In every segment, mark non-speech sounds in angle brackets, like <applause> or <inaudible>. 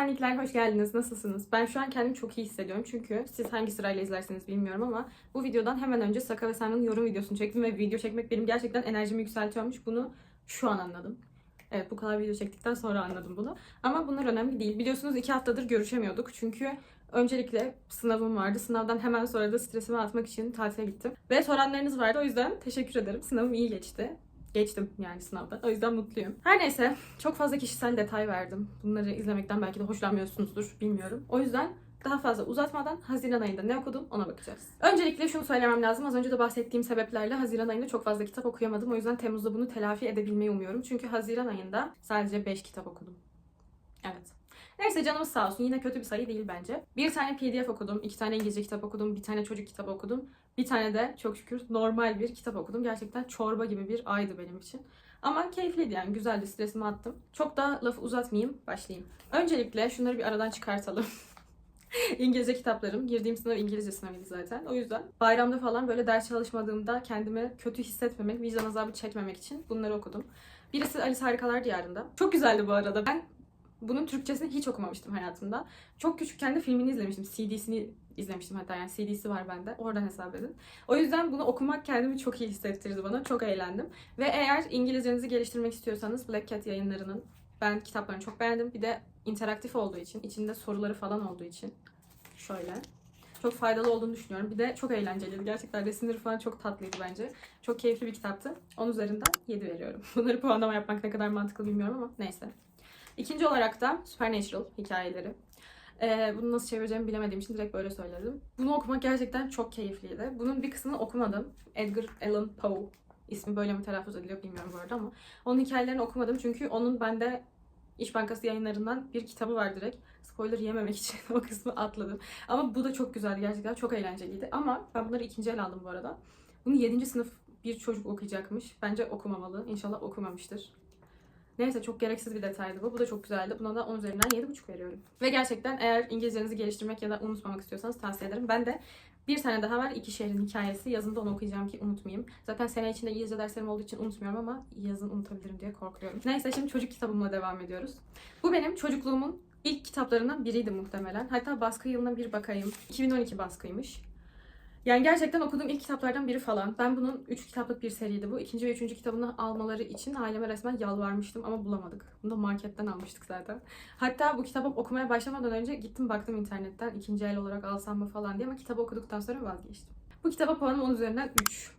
Esenlikler, hoş geldiniz. Nasılsınız? Ben şu an kendimi çok iyi hissediyorum. Çünkü siz hangi sırayla izlersiniz bilmiyorum ama bu videodan hemen önce Saka ve Simon'ın yorum videosunu çektim ve video çekmek benim gerçekten enerjimi yükseltiyormuş. Bunu şu an anladım. Evet bu kadar video çektikten sonra anladım bunu. Ama bunlar önemli değil. Biliyorsunuz iki haftadır görüşemiyorduk. Çünkü öncelikle sınavım vardı. Sınavdan hemen sonra da stresimi atmak için tatile gittim. Ve soranlarınız vardı. O yüzden teşekkür ederim. Sınavım iyi geçti. Geçtim yani sınavda. O yüzden mutluyum. Her neyse çok fazla kişisel detay verdim. Bunları izlemekten belki de hoşlanmıyorsunuzdur bilmiyorum. O yüzden daha fazla uzatmadan Haziran ayında ne okudum ona bakacağız. Öncelikle şunu söylemem lazım. Az önce de bahsettiğim sebeplerle Haziran ayında çok fazla kitap okuyamadım. O yüzden Temmuz'da bunu telafi edebilmeyi umuyorum. Çünkü Haziran ayında sadece 5 kitap okudum. Evet. Neyse canımız sağ olsun. Yine kötü bir sayı değil bence. Bir tane PDF okudum, iki tane İngilizce kitap okudum, bir tane çocuk kitabı okudum. Bir tane de çok şükür normal bir kitap okudum. Gerçekten çorba gibi bir aydı benim için. Ama keyifliydi yani güzeldi stresimi attım. Çok da lafı uzatmayayım başlayayım. Öncelikle şunları bir aradan çıkartalım. <laughs> İngilizce kitaplarım. Girdiğim sınav İngilizce sınavıydı zaten. O yüzden bayramda falan böyle ders çalışmadığımda kendimi kötü hissetmemek, vicdan azabı çekmemek için bunları okudum. Birisi Alice Harikalar Diyarı'nda. Çok güzeldi bu arada. Ben bunun Türkçesini hiç okumamıştım hayatımda. Çok küçükken de filmini izlemiştim. CD'sini izlemiştim hatta yani CD'si var bende. Oradan hesap edin. O yüzden bunu okumak kendimi çok iyi hissettirdi bana. Çok eğlendim. Ve eğer İngilizcenizi geliştirmek istiyorsanız Black Cat yayınlarının ben kitaplarını çok beğendim. Bir de interaktif olduğu için, içinde soruları falan olduğu için şöyle çok faydalı olduğunu düşünüyorum. Bir de çok eğlenceliydi. Gerçekten resimleri falan çok tatlıydı bence. Çok keyifli bir kitaptı. 10 üzerinden 7 veriyorum. <laughs> Bunları puanlama yapmak ne kadar mantıklı bilmiyorum ama neyse. İkinci olarak da Supernatural hikayeleri. Ee, bunu nasıl çevireceğimi bilemediğim için direkt böyle söyledim. Bunu okumak gerçekten çok keyifliydi. Bunun bir kısmını okumadım. Edgar Allan Poe ismi böyle mi telaffuz ediliyor bilmiyorum bu arada ama onun hikayelerini okumadım çünkü onun bende İş Bankası yayınlarından bir kitabı var direkt. Spoiler yememek <laughs> için o kısmı atladım. Ama bu da çok güzeldi gerçekten. Çok eğlenceliydi. Ama ben bunları ikinci el aldım bu arada. Bunu 7. sınıf bir çocuk okuyacakmış. Bence okumamalı. İnşallah okumamıştır. Neyse çok gereksiz bir detaydı bu. Bu da çok güzeldi. Buna da 10 üzerinden 7,5 veriyorum. Ve gerçekten eğer İngilizcenizi geliştirmek ya da unutmamak istiyorsanız tavsiye ederim. Ben de bir tane daha var. İki şehrin hikayesi. Yazında onu okuyacağım ki unutmayayım. Zaten sene içinde İngilizce derslerim olduğu için unutmuyorum ama yazın unutabilirim diye korkuyorum. Neyse şimdi çocuk kitabımla devam ediyoruz. Bu benim çocukluğumun ilk kitaplarından biriydi muhtemelen. Hatta baskı yılına bir bakayım. 2012 baskıymış. Yani gerçekten okuduğum ilk kitaplardan biri falan. Ben bunun 3 kitaplık bir seriydi bu. İkinci ve üçüncü kitabını almaları için aileme resmen yalvarmıştım ama bulamadık. Bunu da marketten almıştık zaten. Hatta bu kitabı okumaya başlamadan önce gittim baktım internetten ikinci el olarak alsam mı falan diye ama kitabı okuduktan sonra vazgeçtim. Bu kitaba puanım 10 üzerinden 3.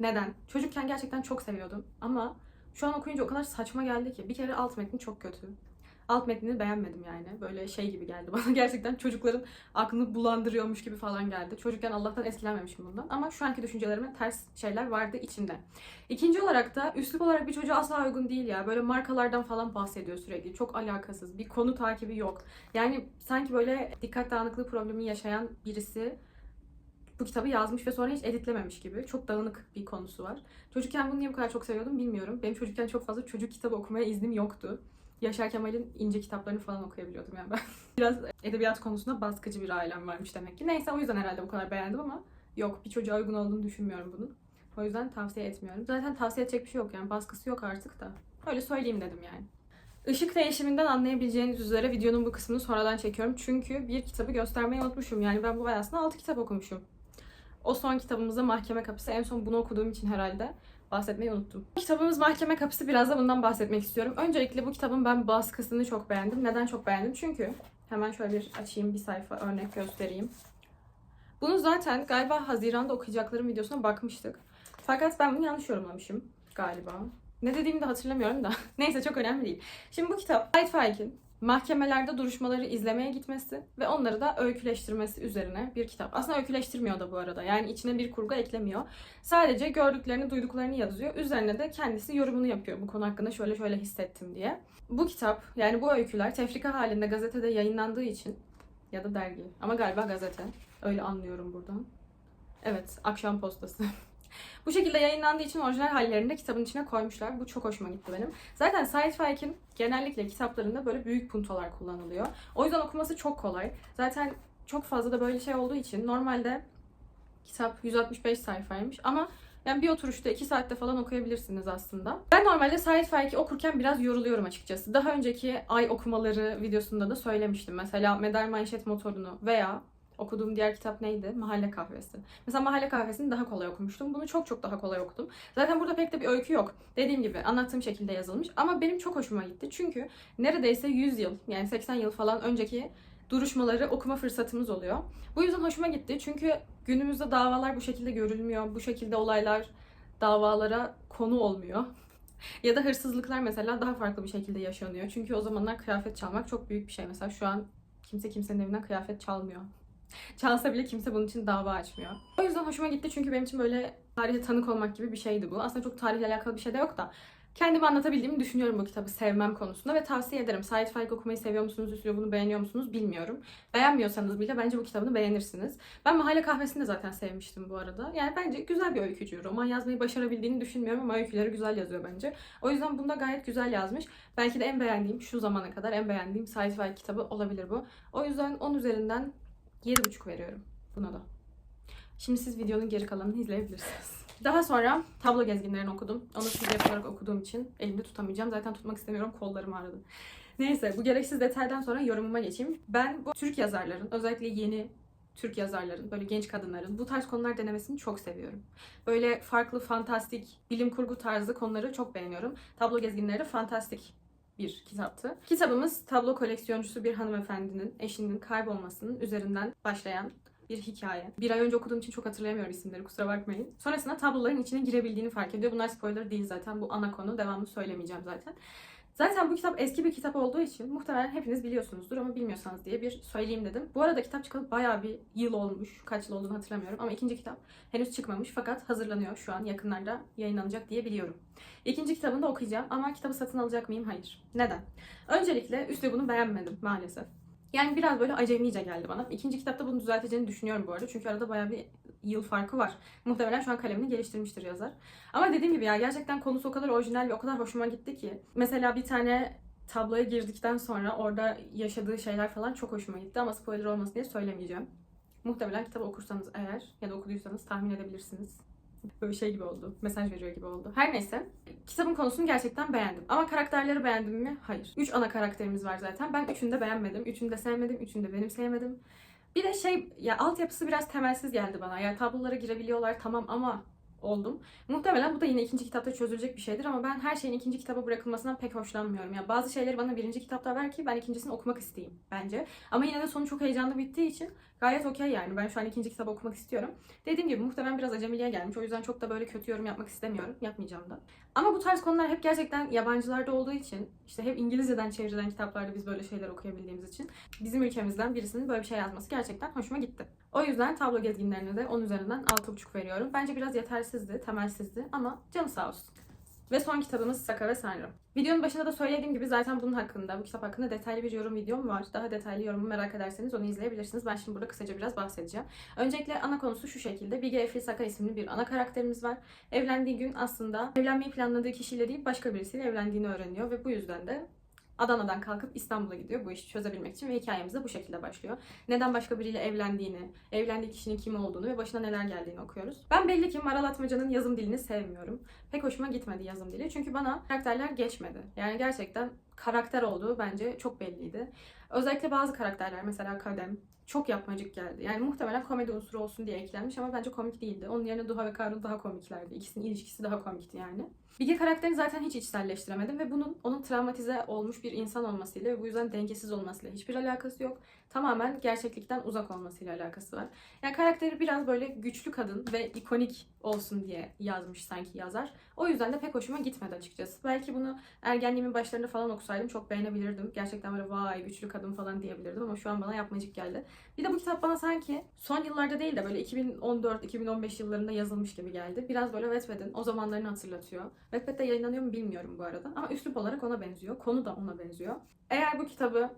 Neden? Çocukken gerçekten çok seviyordum ama şu an okuyunca o kadar saçma geldi ki. Bir kere alt metni çok kötü. Alt metnini beğenmedim yani. Böyle şey gibi geldi <laughs> bana. Gerçekten çocukların aklını bulandırıyormuş gibi falan geldi. Çocukken Allah'tan etkilenmemişim bundan. Ama şu anki düşüncelerime ters şeyler vardı içinde. İkinci olarak da üslup olarak bir çocuğa asla uygun değil ya. Böyle markalardan falan bahsediyor sürekli. Çok alakasız. Bir konu takibi yok. Yani sanki böyle dikkat dağınıklığı problemi yaşayan birisi bu kitabı yazmış ve sonra hiç editlememiş gibi. Çok dağınık bir konusu var. Çocukken bunu niye bu kadar çok seviyordum bilmiyorum. Benim çocukken çok fazla çocuk kitabı okumaya iznim yoktu. Yaşar Kemal'in ince kitaplarını falan okuyabiliyordum yani ben. <laughs> Biraz edebiyat konusunda baskıcı bir ailem varmış demek ki. Neyse o yüzden herhalde bu kadar beğendim ama yok bir çocuğa uygun olduğunu düşünmüyorum bunun. O yüzden tavsiye etmiyorum. Zaten tavsiye edecek bir şey yok yani baskısı yok artık da. Öyle söyleyeyim dedim yani. Işık değişiminden anlayabileceğiniz üzere videonun bu kısmını sonradan çekiyorum. Çünkü bir kitabı göstermeyi unutmuşum. Yani ben bu ay aslında 6 kitap okumuşum. O son kitabımızda Mahkeme Kapısı. En son bunu okuduğum için herhalde bahsetmeyi unuttum. Kitabımız Mahkeme Kapısı biraz da bundan bahsetmek istiyorum. Öncelikle bu kitabın ben baskısını çok beğendim. Neden çok beğendim? Çünkü hemen şöyle bir açayım bir sayfa örnek göstereyim. Bunu zaten galiba Haziran'da okuyacaklarım videosuna bakmıştık. Fakat ben bunu yanlış yorumlamışım galiba. Ne dediğimi de hatırlamıyorum da. <laughs> Neyse çok önemli değil. Şimdi bu kitap Ait Faik'in mahkemelerde duruşmaları izlemeye gitmesi ve onları da öyküleştirmesi üzerine bir kitap. Aslında öyküleştirmiyor da bu arada. Yani içine bir kurgu eklemiyor. Sadece gördüklerini, duyduklarını yazıyor. Üzerine de kendisi yorumunu yapıyor. Bu konu hakkında şöyle şöyle hissettim diye. Bu kitap, yani bu öyküler tefrika halinde gazetede yayınlandığı için ya da dergi ama galiba gazete. Öyle anlıyorum buradan. Evet, akşam postası. <laughs> Bu şekilde yayınlandığı için orijinal hallerini de kitabın içine koymuşlar. Bu çok hoşuma gitti benim. Zaten Said Faik'in genellikle kitaplarında böyle büyük puntolar kullanılıyor. O yüzden okuması çok kolay. Zaten çok fazla da böyle şey olduğu için normalde kitap 165 sayfaymış ama Yani bir oturuşta 2 saatte falan okuyabilirsiniz aslında. Ben normalde Sait Faik'i okurken biraz yoruluyorum açıkçası. Daha önceki ay okumaları videosunda da söylemiştim. Mesela Medal Manşet Motorunu veya okuduğum diğer kitap neydi? Mahalle Kahvesi. Mesela Mahalle Kahvesi'ni daha kolay okumuştum. Bunu çok çok daha kolay okudum. Zaten burada pek de bir öykü yok. Dediğim gibi anlattığım şekilde yazılmış. Ama benim çok hoşuma gitti. Çünkü neredeyse 100 yıl yani 80 yıl falan önceki duruşmaları okuma fırsatımız oluyor. Bu yüzden hoşuma gitti. Çünkü günümüzde davalar bu şekilde görülmüyor. Bu şekilde olaylar davalara konu olmuyor. <laughs> ya da hırsızlıklar mesela daha farklı bir şekilde yaşanıyor. Çünkü o zamanlar kıyafet çalmak çok büyük bir şey. Mesela şu an kimse kimsenin evinden kıyafet çalmıyor. Çalsa bile kimse bunun için dava açmıyor. O yüzden hoşuma gitti çünkü benim için böyle tarihe tanık olmak gibi bir şeydi bu. Aslında çok tarihle alakalı bir şey de yok da kendimi anlatabildiğimi düşünüyorum bu kitabı sevmem konusunda ve tavsiye ederim. Sait Faik okumayı seviyor musunuz, üslubunu beğeniyor musunuz bilmiyorum. Beğenmiyorsanız bile bence bu kitabını beğenirsiniz. Ben Mahalle Kahvesi'ni de zaten sevmiştim bu arada. Yani bence güzel bir öykücü. Roman yazmayı başarabildiğini düşünmüyorum ama öyküleri güzel yazıyor bence. O yüzden bunda gayet güzel yazmış. Belki de en beğendiğim, şu zamana kadar en beğendiğim Sait Faik kitabı olabilir bu. O yüzden 10 üzerinden 7,5 veriyorum buna da. Şimdi siz videonun geri kalanını izleyebilirsiniz. Daha sonra tablo gezginlerini okudum. Onu PDF olarak okuduğum için elimde tutamayacağım. Zaten tutmak istemiyorum. Kollarım ağrıdı. Neyse bu gereksiz detaydan sonra yorumuma geçeyim. Ben bu Türk yazarların özellikle yeni Türk yazarların, böyle genç kadınların bu tarz konular denemesini çok seviyorum. Böyle farklı, fantastik, bilim kurgu tarzı konuları çok beğeniyorum. Tablo gezginleri de fantastik bir kitaptı. Kitabımız tablo koleksiyoncusu bir hanımefendinin eşinin kaybolmasının üzerinden başlayan bir hikaye. Bir ay önce okuduğum için çok hatırlayamıyorum isimleri kusura bakmayın. Sonrasında tabloların içine girebildiğini fark ediyor. Bunlar spoiler değil zaten. Bu ana konu. Devamlı söylemeyeceğim zaten. Zaten bu kitap eski bir kitap olduğu için muhtemelen hepiniz biliyorsunuzdur ama bilmiyorsanız diye bir söyleyeyim dedim. Bu arada kitap çıkalı bayağı bir yıl olmuş. Kaç yıl olduğunu hatırlamıyorum ama ikinci kitap henüz çıkmamış fakat hazırlanıyor şu an yakınlarda yayınlanacak diye biliyorum. İkinci kitabını da okuyacağım ama kitabı satın alacak mıyım? Hayır. Neden? Öncelikle üslubunu beğenmedim maalesef. Yani biraz böyle acemice geldi bana. İkinci kitapta bunu düzelteceğini düşünüyorum bu arada. Çünkü arada bayağı bir yıl farkı var. Muhtemelen şu an kalemini geliştirmiştir yazar. Ama dediğim gibi ya gerçekten konusu o kadar orijinal ve o kadar hoşuma gitti ki. Mesela bir tane tabloya girdikten sonra orada yaşadığı şeyler falan çok hoşuma gitti ama spoiler olmasın diye söylemeyeceğim. Muhtemelen kitabı okursanız eğer ya da okuduysanız tahmin edebilirsiniz. Böyle şey gibi oldu. Mesaj veriyor gibi oldu. Her neyse. Kitabın konusunu gerçekten beğendim. Ama karakterleri beğendim mi? Hayır. Üç ana karakterimiz var zaten. Ben üçünü de beğenmedim. Üçünü de sevmedim. Üçünü de benim sevmedim. Bir de şey ya altyapısı biraz temelsiz geldi bana. Yani tablolara girebiliyorlar tamam ama oldum. Muhtemelen bu da yine ikinci kitapta çözülecek bir şeydir ama ben her şeyin ikinci kitaba bırakılmasından pek hoşlanmıyorum. Ya bazı şeyleri bana birinci kitapta ver ki ben ikincisini okumak isteyeyim bence. Ama yine de sonu çok heyecanlı bittiği için gayet okey yani. Ben şu an ikinci kitabı okumak istiyorum. Dediğim gibi muhtemelen biraz acemiliğe gelmiş. O yüzden çok da böyle kötü yorum yapmak istemiyorum. Yapmayacağım da. Ama bu tarz konular hep gerçekten yabancılarda olduğu için işte hep İngilizceden çevrilen kitaplarda biz böyle şeyler okuyabildiğimiz için bizim ülkemizden birisinin böyle bir şey yazması gerçekten hoşuma gitti. O yüzden tablo gezginlerine de 10 üzerinden 6,5 veriyorum. Bence biraz yetersizdi, temelsizdi ama canı sağ olsun. Ve son kitabımız Saka ve Sanrı. Videonun başında da söylediğim gibi zaten bunun hakkında, bu kitap hakkında detaylı bir yorum videom var. Daha detaylı yorumu merak ederseniz onu izleyebilirsiniz. Ben şimdi burada kısaca biraz bahsedeceğim. Öncelikle ana konusu şu şekilde. Bige Efri Saka isimli bir ana karakterimiz var. Evlendiği gün aslında evlenmeyi planladığı kişiyle değil başka birisiyle evlendiğini öğreniyor ve bu yüzden de Adana'dan kalkıp İstanbul'a gidiyor bu işi çözebilmek için ve hikayemiz de bu şekilde başlıyor. Neden başka biriyle evlendiğini, evlendiği kişinin kim olduğunu ve başına neler geldiğini okuyoruz. Ben belli ki Maral Atmaca'nın yazım dilini sevmiyorum. Pek hoşuma gitmedi yazım dili çünkü bana karakterler geçmedi. Yani gerçekten karakter olduğu bence çok belliydi. Özellikle bazı karakterler mesela Kadem çok yapmacık geldi. Yani muhtemelen komedi unsuru olsun diye eklenmiş ama bence komik değildi. Onun yerine Duha ve Karun daha komiklerdi. İkisinin ilişkisi daha komikti yani. Bilge karakterini zaten hiç içselleştiremedim ve bunun onun travmatize olmuş bir insan olmasıyla ve bu yüzden dengesiz olmasıyla hiçbir alakası yok. Tamamen gerçeklikten uzak olmasıyla alakası var. Yani karakteri biraz böyle güçlü kadın ve ikonik olsun diye yazmış sanki yazar. O yüzden de pek hoşuma gitmedi açıkçası. Belki bunu ergenliğimin başlarında falan okusaydım çok beğenebilirdim. Gerçekten böyle vay güçlü kadın falan diyebilirdim ama şu an bana yapmacık geldi. Bir de bu kitap bana sanki son yıllarda değil de böyle 2014-2015 yıllarında yazılmış gibi geldi. Biraz böyle Wattpad'in o zamanlarını hatırlatıyor. Wattpad'de yayınlanıyor mu bilmiyorum bu arada. Ama üslup olarak ona benziyor. Konu da ona benziyor. Eğer bu kitabı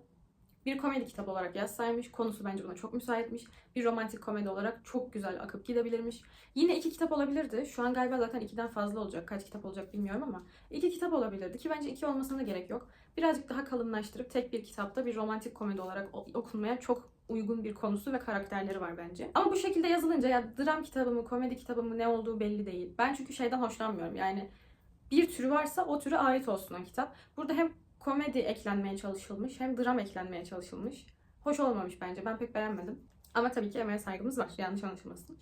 bir komedi kitabı olarak yazsaymış. Konusu bence buna çok müsaitmiş. Bir romantik komedi olarak çok güzel akıp gidebilirmiş. Yine iki kitap olabilirdi. Şu an galiba zaten ikiden fazla olacak. Kaç kitap olacak bilmiyorum ama iki kitap olabilirdi ki bence iki olmasına da gerek yok. birazcık daha kalınlaştırıp tek bir kitapta bir romantik komedi olarak okunmaya çok uygun bir konusu ve karakterleri var bence. Ama bu şekilde yazılınca ya dram kitabı mı, komedi kitabı mı ne olduğu belli değil. Ben çünkü şeyden hoşlanmıyorum. Yani bir türü varsa o türe ait olsun o kitap. Burada hem komedi eklenmeye çalışılmış hem dram eklenmeye çalışılmış. Hoş olmamış bence. Ben pek beğenmedim. Ama tabii ki emeğe saygımız var. Yanlış anlaşılmasın.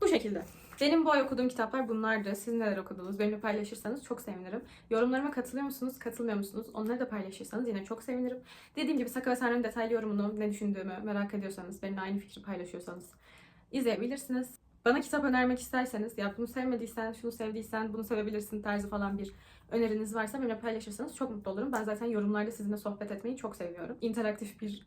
Bu şekilde. Benim bu ay okuduğum kitaplar bunlardı. Siz neler okudunuz? Benimle paylaşırsanız çok sevinirim. Yorumlarıma katılıyor musunuz, katılmıyor musunuz? Onları da paylaşırsanız yine çok sevinirim. Dediğim gibi Saka ve detaylı yorumunu, ne düşündüğümü merak ediyorsanız, benimle aynı fikri paylaşıyorsanız izleyebilirsiniz. Bana kitap önermek isterseniz, ya bunu sevmediysen, şunu sevdiysen, bunu sevebilirsin tarzı falan bir öneriniz varsa benimle paylaşırsanız çok mutlu olurum. Ben zaten yorumlarda sizinle sohbet etmeyi çok seviyorum. İnteraktif bir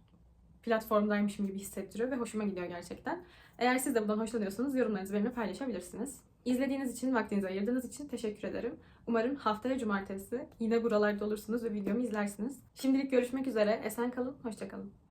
platformdaymışım gibi hissettiriyor ve hoşuma gidiyor gerçekten. Eğer siz de bundan hoşlanıyorsanız yorumlarınızı benimle paylaşabilirsiniz. İzlediğiniz için, vaktinizi ayırdığınız için teşekkür ederim. Umarım haftaya cumartesi yine buralarda olursunuz ve videomu izlersiniz. Şimdilik görüşmek üzere. Esen kalın, hoşça kalın.